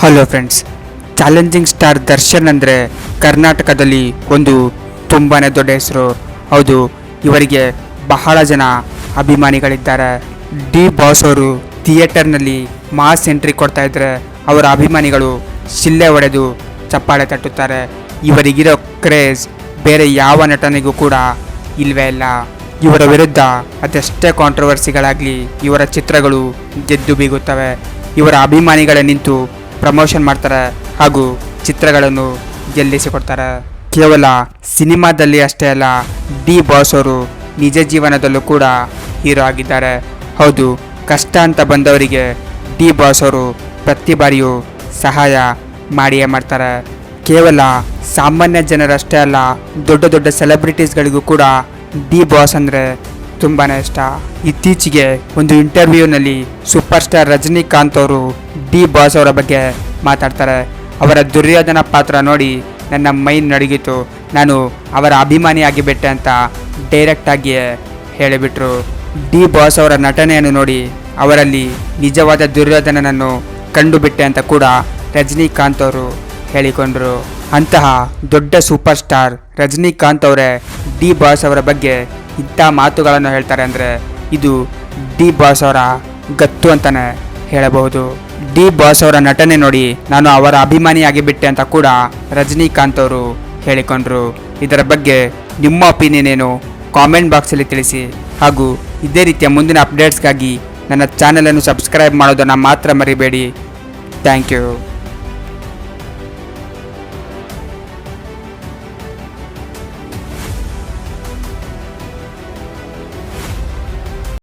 Hello friends challenging star Darshan ಅಂದರೆ ಕರ್ನಾಟಕದಲ್ಲಿ ಒಂದು ತುಂಬಾ ದೊಡ್ಡ ಹೆಸರು. ಹೌದು, ಇವರಿಗೆ ಬಹಳ ಜನ ಅಭಿಮಾನಿಗಳಿದ್ದಾರೆ. ಡಿ ಬಾಸ್ ಅವರು ಥಿಯೇಟರ್ನಲ್ಲಿ ಮಾಸ್ ಎಂಟ್ರಿ ಕೊಡ್ತಾ ಇದ್ದರೆ ಅವರ ಅಭಿಮಾನಿಗಳು ಶಿಲ್ಲೆ ಒಡೆದು ಚಪ್ಪಾಳೆ ತಟ್ಟುತ್ತಾರೆ. ಇವರಿಗಿರೋ ಕ್ರೇಜ್ ಬೇರೆ ಯಾವ ನಟನಿಗೂ ಕೂಡ ಇಲ್ಲವೇ ಇಲ್ಲ. ಇವರ ವಿರುದ್ಧ ಅದೆಷ್ಟೇ ಕಾಂಟ್ರವರ್ಸಿಗಳಾಗಲಿ ಇವರ ಚಿತ್ರಗಳು ಗೆದ್ದು ಬೀಗುತ್ತವೆ. ಇವರ ಅಭಿಮಾನಿಗಳೇ ನಿಂತು ಪ್ರಮೋಷನ್ ಮಾಡ್ತಾರೆ ಹಾಗೂ ಚಿತ್ರಗಳನ್ನು ಗೆಲ್ಲಿಸಿಕೊಡ್ತಾರೆ. ಕೇವಲ ಸಿನಿಮಾದಲ್ಲಿ ಅಷ್ಟೇ ಅಲ್ಲ, ಡಿ ಬಾಸ್ ಅವರು ನಿಜ ಜೀವನದಲ್ಲೂ ಕೂಡ ಹೀರೋ ಆಗಿದ್ದಾರೆ. ಹೌದು, ಕಷ್ಟ ಅಂತ ಬಂದವರಿಗೆ ಡಿ ಬಾಸ್ ಅವರು ಪ್ರತಿ ಬಾರಿಯೂ ಸಹಾಯ ಮಾಡಿಯೇ ಮಾಡ್ತಾರೆ. ಕೇವಲ ಸಾಮಾನ್ಯ ಜನರಷ್ಟೇ ಅಲ್ಲ, ದೊಡ್ಡ ದೊಡ್ಡ ಸೆಲೆಬ್ರಿಟೀಸ್ಗಳಿಗೂ ಕೂಡ ಡಿ ಬಾಸ್ ಅಂದರೆ ತುಂಬಾ ಇಷ್ಟ. ಇತ್ತೀಚೆಗೆ ಒಂದು ಇಂಟರ್ವ್ಯೂನಲ್ಲಿ ಸೂಪರ್ ಸ್ಟಾರ್ ರಜನಿಕಾಂತ್ ಅವರು ಡಿ ಬಾಸ್ ಅವರ ಬಗ್ಗೆ ಮಾತಾಡ್ತಾರೆ. ಅವರ ದುರ್ಯೋಧನ ಪಾತ್ರ ನೋಡಿ ನನ್ನ ಮೈನ್ ನಡಗಿತು. ನಾನು ಅವರ ಅಭಿಮಾನಿ ಆಗಿಬಿಟ್ಟೆ ಅಂತ ಡೈರೆಕ್ಟಾಗಿಯೇ ಹೇಳಿಬಿಟ್ರು. ಡಿ ಬಾಸ್ ಅವರ ನಟನೆಯನ್ನು ನೋಡಿ ಅವರಲ್ಲಿ ನಿಜವಾದ ದುರ್ಯೋಧನನನ್ನು ಕಂಡುಬಿಟ್ಟೆ ಅಂತ ಕೂಡ ರಜನಿಕಾಂತ್ ಅವರು ಹೇಳಿಕೊಂಡರು. ಅಂತಹ ದೊಡ್ಡ ಸೂಪರ್ ಸ್ಟಾರ್ ರಜನಿಕಾಂತ್ ಅವರೇ ಡಿ ಬಾಸ್ ಅವರ ಬಗ್ಗೆ ಇಂಥ ಮಾತುಗಳನ್ನು ಹೇಳ್ತಾರೆ ಅಂದರೆ ಇದು ಡಿ ಬಾಸ್ ಅವರ ಗತ್ತು ಅಂತಲೇ ಹೇಳಬಹುದು. ಡಿ ಬಾಸ್ ಅವರ ನಟನೆ ನೋಡಿ ನಾನು ಅವರ ಅಭಿಮಾನಿಯಾಗಿ ಬಿಟ್ಟೆ ಅಂತ ಕೂಡ ರಜನಿಕಾಂತ್ ಅವರು ಹೇಳಿಕೊಂಡ್ರು. ಇದರ ಬಗ್ಗೆ ನಿಮ್ಮ ಒಪಿನಿಯನ್ ಏನು? ಕಾಮೆಂಟ್ ಬಾಕ್ಸಲ್ಲಿ ತಿಳಿಸಿ. ಹಾಗೂ ಇದೇ ರೀತಿಯ ಮುಂದಿನ ಅಪ್ಡೇಟ್ಸ್ಗಾಗಿ ನನ್ನ ಚಾನಲನ್ನು ಸಬ್ಸ್ಕ್ರೈಬ್ ಮಾಡೋದನ್ನು ಮಾತ್ರ ಮರಿಬೇಡಿ. Thank you.